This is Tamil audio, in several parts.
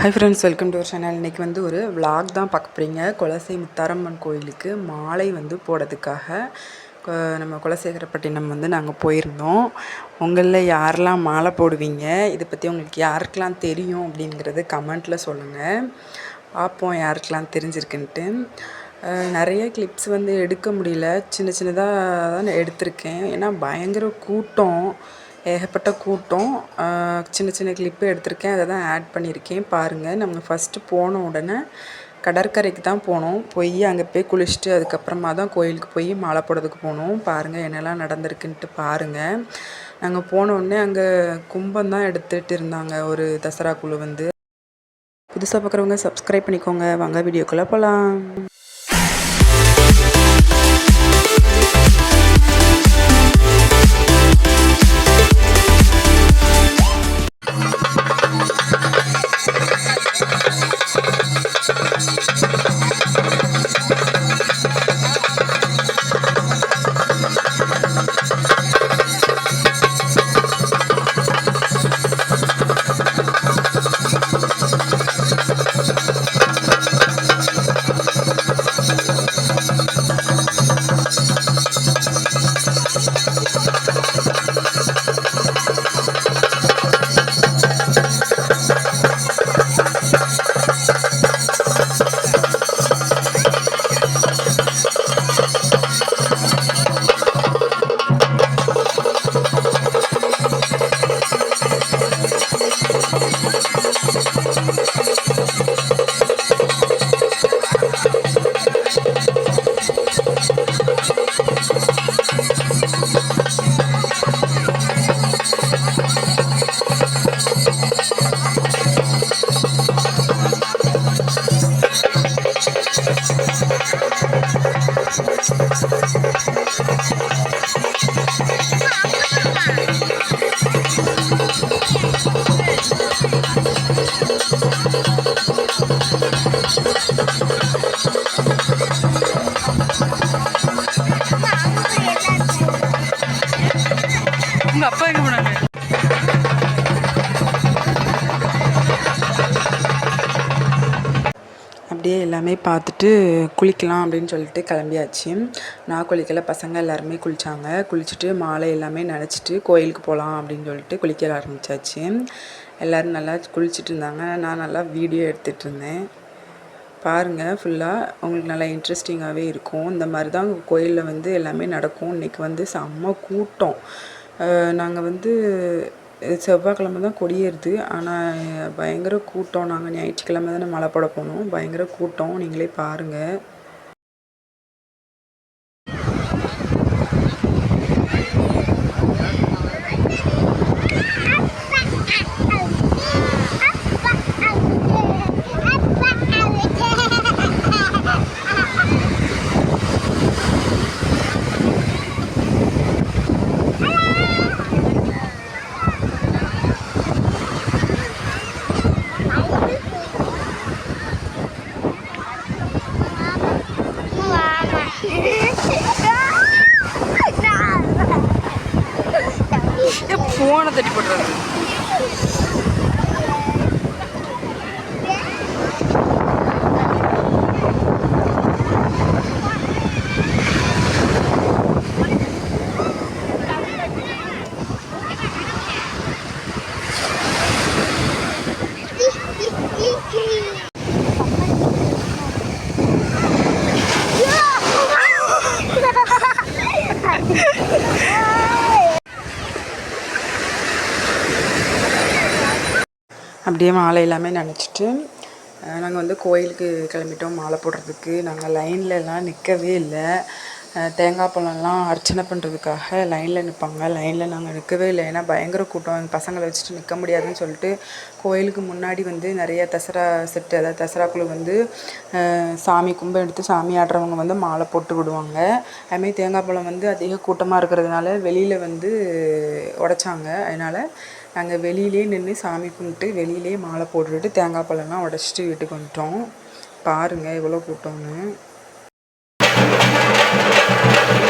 Hi friends welcome to our channel இன்றைக்கி வந்து ஒரு விளாக் தான் பார்க்க போகிறீங்க குலசை முத்தாரம்மன் கோயிலுக்கு மாலை வந்து போடுறதுக்காக நம்ம குலசேகரப்பட்டினம் வந்து நாங்கள் போயிருந்தோம். உங்களில் யாரெல்லாம் மாலை போடுவீங்க இதை பற்றி உங்களுக்கு யாருக்கெல்லாம் தெரியும் அப்படிங்கிறது கமெண்ட்டில் சொல்லுங்கள் பார்ப்போம் யாருக்கெல்லாம் தெரிஞ்சிருக்குன்ட்டு. நிறைய கிளிப்ஸ் வந்து எடுக்க முடியல. சின்ன சின்னதாக தான் எடுத்திருக்கேன். ஏன்னா பயங்கர கூட்டம். ஏகப்பட்ட கூட்டம். சின்ன சின்ன கிளிப்பு எடுத்திருக்கேன். அதை தான் ஆட் பண்ணியிருக்கேன். பாருங்கள் நம்ம ஃபஸ்ட்டு போன உடனே கடற்கரைக்கு தான் போனோம். போய் அங்கே போய் குளிச்சுட்டு அதுக்கப்புறமா தான் கோயிலுக்கு போய் மாலை போடுறதுக்கு போனோம். பாருங்கள் என்னெல்லாம் நடந்திருக்குன்ட்டு பாருங்கள் நாங்கள் போன உடனே அங்கே கும்பம் தான் எடுத்துகிட்டு இருந்தாங்க. ஒரு தசரா குழு வந்து. புதுசாக பார்க்குறவங்க சப்ஸ்கிரைப் பண்ணிக்கோங்க. வாங்க வீடியோக்குள்ளே போகலாம் உங்க அப்பா எங்க போனாங்க எல்லாமே பார்த்துட்டு குளிக்கலாம் அப்படின்னு சொல்லிட்டு கிளம்பியாச்சு. நான் குளிக்கல பசங்க எல்லாருமே குளித்தாங்க குளிச்சுட்டு மாலை எல்லாமே நினச்சிட்டு கோயிலுக்கு போகலாம் அப்படின்னு சொல்லிட்டு குளிக்க ஆரம்பித்தாச்சு எல்லோரும் நல்லா குளிச்சுட்டு இருந்தாங்க. நான் நல்லா வீடியோ எடுத்துகிட்டு இருந்தேன். பாருங்கள் ஃபுல்லாக உங்களுக்கு நல்லா இன்ட்ரெஸ்டிங்காகவே இருக்கும். இந்த மாதிரி தான் கோயிலில் வந்து எல்லாமே நடக்கும். இன்றைக்கி வந்து செம்ம கூட்டம். நாங்கள் வந்து செவ்வாய்க்கிழமை தான் கொடியேறுது. ஆனால் பயங்கர கூட்டம். நாங்கள் ஞாயிற்றுக்கிழமை தானே மலைப்பட போனோம். பயங்கர கூட்டம். நீங்களே பாருங்கள் போனை தட்டி போட்டுறாரு அப்படியே மாலை எல்லாமே நினச்சிட்டு நாங்கள் வந்து கோயிலுக்கு கிளம்பிட்டோம் மாலை போடுறதுக்கு. நாங்கள் லைன்லலாம் நிற்கவே இல்லை. தேங்காய் பழம்லாம் அர்ச்சனை பண்ணுறதுக்காக லைனில் நிற்பாங்க லைனில் நாங்கள் நிற்கவே இல்லை. ஏன்னா பயங்கர கூட்டம். எங்கள் பசங்களை வச்சுட்டு நிற்க முடியாதுன்னு சொல்லிட்டு கோயிலுக்கு முன்னாடி வந்து நிறைய தசரா செட்டு அதாவது தசரா குழு வந்து சாமி கும்பம் எடுத்து சாமி ஆடுறவங்க வந்து மாலை போட்டு விடுவாங்க. அதுமாரி தேங்காய் பழம் வந்து அதிக கூட்டமாக இருக்கிறதுனால வெளியில் வந்து உடைச்சாங்க. அதனால் நாங்கள் வெளியிலே நின்று சாமி கும்பிட்டு வெளியிலே மாலை போட்டுட்டு தேங்காய் பழம்லாம் உடச்சிட்டு வீட்டுக்கு வந்துட்டோம். பாருங்கள் எவ்வளோ கூட்டம்னு. Thank you.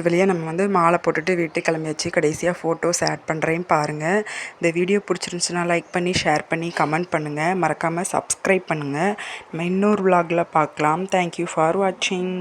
ஒரு வழியாக நம்ம வந்து மாலை போட்டுட்டு வீட்டுக்கு கிளம்பியாச்சு கடைசியாக ஃபோட்டோஸ் ஆட் பண்ணுறேன் பாருங்கள் இந்த வீடியோ பிடிச்சிருந்துச்சுன்னா லைக் பண்ணி ஷேர் பண்ணி கமெண்ட் பண்ணுங்கள் மறக்காமல் சப்ஸ்கிரைப் பண்ணுங்கள் நம்ம இன்னொரு விலாகில் பார்க்கலாம். தேங்க்யூ ஃபார் வாட்சிங்